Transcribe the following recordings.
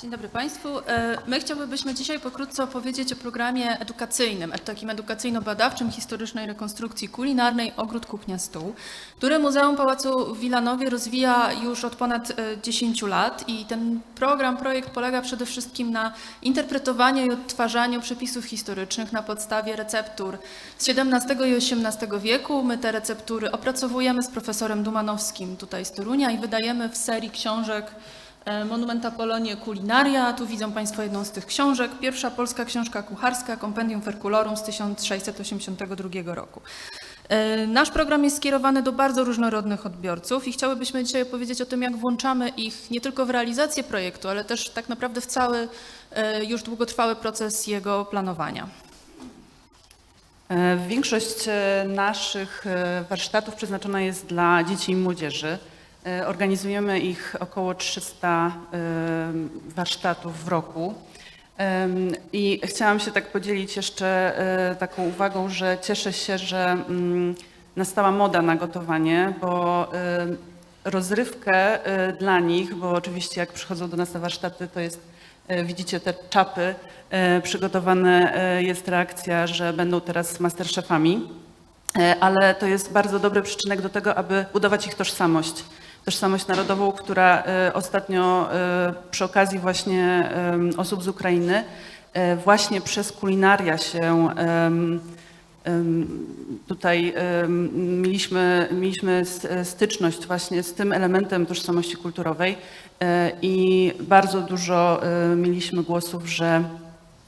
Dzień dobry Państwu. E, My chciałbyśmy dzisiaj pokrótce opowiedzieć o programie edukacyjnym, e, takim edukacyjno-badawczym historycznej rekonstrukcji kulinarnej Ogród Kuchnia Stół, który Muzeum Pałacu w Wilanowie rozwija już od ponad e, 10 lat i ten program, projekt polega przede wszystkim na interpretowaniu i odtwarzaniu przepisów historycznych na podstawie receptur z XVII i XVIII wieku. My te receptury opracowujemy z profesorem Dumanowskim tutaj z Torunia i wydajemy w serii książek E, Monumenta Polonie Kulinaria. Tu widzą Państwo jedną z tych książek. Pierwsza polska książka kucharska, Compendium Ferculorum z 1682 roku. E, Nasz program jest skierowany do bardzo różnorodnych odbiorców i chciałybyśmy dzisiaj opowiedzieć o tym, jak włączamy ich nie tylko w realizację projektu, ale też tak naprawdę w cały e, już długotrwały proces jego planowania. E, Większość e, naszych e, warsztatów przeznaczona jest dla dzieci i młodzieży. E, Organizujemy ich około 300 e, warsztatów w roku. I chciałam się tak podzielić jeszcze e, taką uwagą, że cieszę się, że mm, nastała moda na gotowanie, bo rozrywkę dla nich, bo oczywiście jak przychodzą do nas na warsztaty, to jest Widzicie te czapy, przygotowane e, jest reakcja, że będą teraz masterchefami, ale to jest bardzo dobry przyczynek do tego, aby budować ich tożsamość. Tożsamość narodową, która e, ostatnio e, przy okazji właśnie em, osób z Ukrainy e, właśnie przez kulinaria się tutaj mieliśmy, mieliśmy styczność właśnie z tym elementem tożsamości kulturowej e, i bardzo dużo e, mieliśmy głosów, że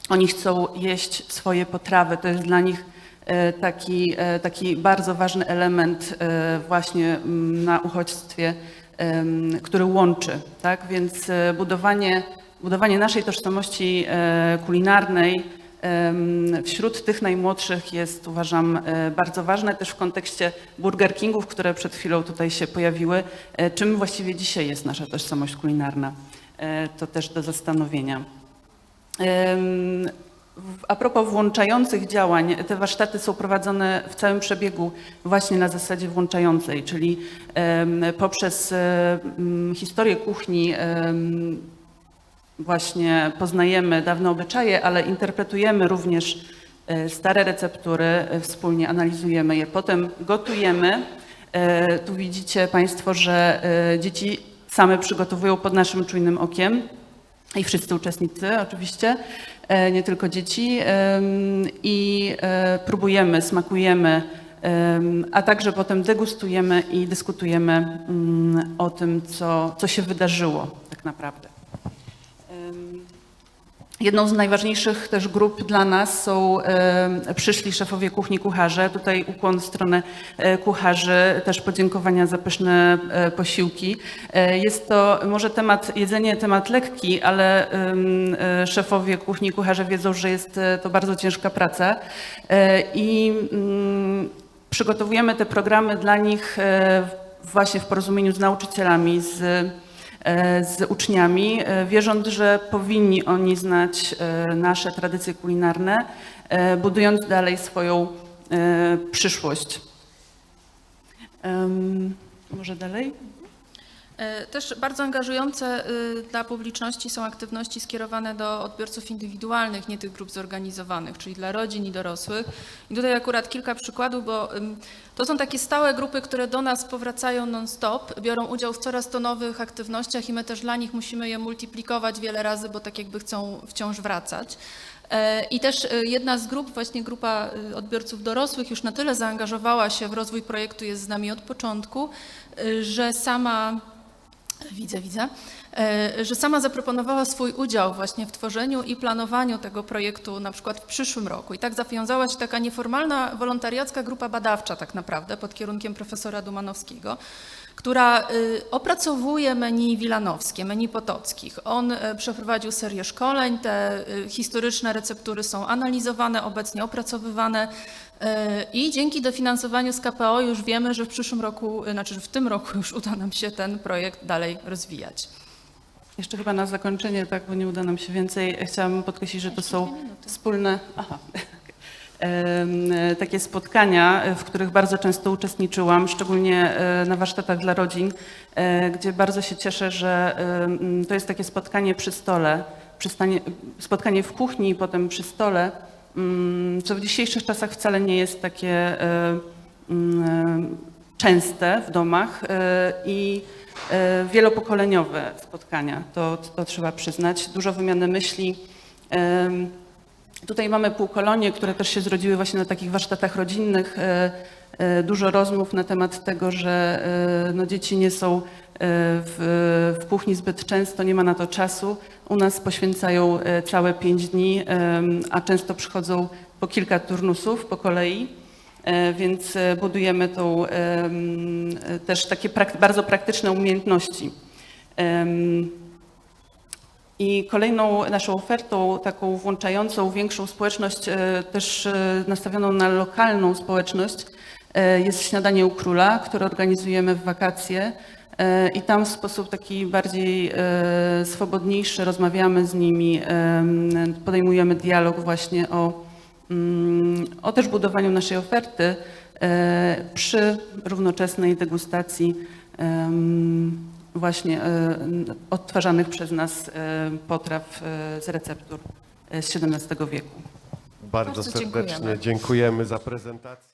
oni chcą jeść swoje potrawy. To jest dla nich e, taki, e, taki bardzo ważny element e, właśnie mm, na uchodźstwie, który łączy. Tak? Więc e, budowanie, budowanie naszej tożsamości e, kulinarnej wśród tych najmłodszych jest uważam e, bardzo ważne też w kontekście Burger Kingów, które przed chwilą tutaj się pojawiły. E, Czym właściwie dzisiaj jest nasza tożsamość kulinarna? E, To też do zastanowienia. A propos włączających działań, te warsztaty są prowadzone w całym przebiegu właśnie na zasadzie włączającej, czyli poprzez historię kuchni właśnie poznajemy dawne obyczaje, ale interpretujemy również e, stare receptury, e, wspólnie analizujemy je, potem gotujemy. E, Tu widzicie Państwo, że dzieci same przygotowują pod naszym czujnym okiem i wszyscy uczestnicy oczywiście, e, nie tylko dzieci i e, próbujemy, smakujemy, em, a także potem degustujemy i dyskutujemy mm, o tym, co, co się wydarzyło tak naprawdę. Jedną z najważniejszych też grup dla nas są przyszli szefowie kuchni kucharze. Tutaj ukłon w stronę e, kucharzy, też podziękowania za pyszne e, posiłki. E, jest to może temat, jedzenie temat lekki, ale szefowie kuchni kucharze wiedzą, że jest to bardzo ciężka praca i mm, przygotowujemy te programy dla nich właśnie w porozumieniu z nauczycielami, z z uczniami, e, wierząc, że powinni oni znać e, nasze tradycje kulinarne, e, budując dalej swoją e, przyszłość. Może dalej? E, Też bardzo angażujące y, dla publiczności są aktywności skierowane do odbiorców indywidualnych, nie tych grup zorganizowanych, czyli dla rodzin i dorosłych. I tutaj akurat kilka przykładów, bo to są takie stałe grupy, które do nas powracają non-stop, biorą udział w coraz to nowych aktywnościach i my też dla nich musimy je multiplikować wiele razy, bo tak jakby chcą wciąż wracać. E, I też y, jedna z grup, właśnie grupa y, odbiorców dorosłych, już na tyle zaangażowała się w rozwój projektu, jest z nami od początku, że sama Widzę, widzę. E, Że sama zaproponowała swój udział właśnie w tworzeniu i planowaniu tego projektu na przykład w przyszłym roku. I tak zawiązała się taka nieformalna, wolontariacka grupa badawcza tak naprawdę pod kierunkiem profesora Dumanowskiego, która y, opracowuje menu wilanowskie, menu potockich. On y, przeprowadził serię szkoleń, te historyczne receptury są analizowane, obecnie opracowywane i dzięki dofinansowaniu z KPO już wiemy, że w przyszłym roku, y, znaczy w tym roku już uda nam się ten projekt dalej rozwijać. Jeszcze chyba na zakończenie, tak, bo nie uda nam się więcej, chciałam podkreślić, że to są wspólne. Aha. e, takie spotkania, e, w których bardzo często uczestniczyłam, szczególnie e, na warsztatach dla rodzin, gdzie bardzo się cieszę, że to jest takie spotkanie przy stole, spotkanie w kuchni i potem przy stole, co w dzisiejszych czasach wcale nie jest takie e, mm, częste w domach e, i e, wielopokoleniowe spotkania, to, to trzeba przyznać. Dużo wymiany myśli. Tutaj mamy półkolonie, które też się zrodziły właśnie na takich warsztatach rodzinnych. E, Dużo rozmów na temat tego, że e, no, dzieci nie są e, w, w kuchni zbyt często, nie ma na to czasu. U nas poświęcają całe pięć dni, a często przychodzą po kilka turnusów po kolei. Więc budujemy tą, też takie prak- bardzo praktyczne umiejętności. I kolejną naszą ofertą, taką włączającą większą społeczność, też nastawioną na lokalną społeczność, jest śniadanie u króla, które organizujemy w wakacje. E, I tam w sposób taki bardziej e, swobodniejszy rozmawiamy z nimi, em, podejmujemy dialog właśnie o, mm, o też budowaniu naszej oferty e, przy równoczesnej degustacji właśnie e, odtwarzanych przez nas e, potraw e, z receptur e, z XVII wieku. Bardzo Bardzo serdecznie dziękujemy. dziękujemy za prezentację.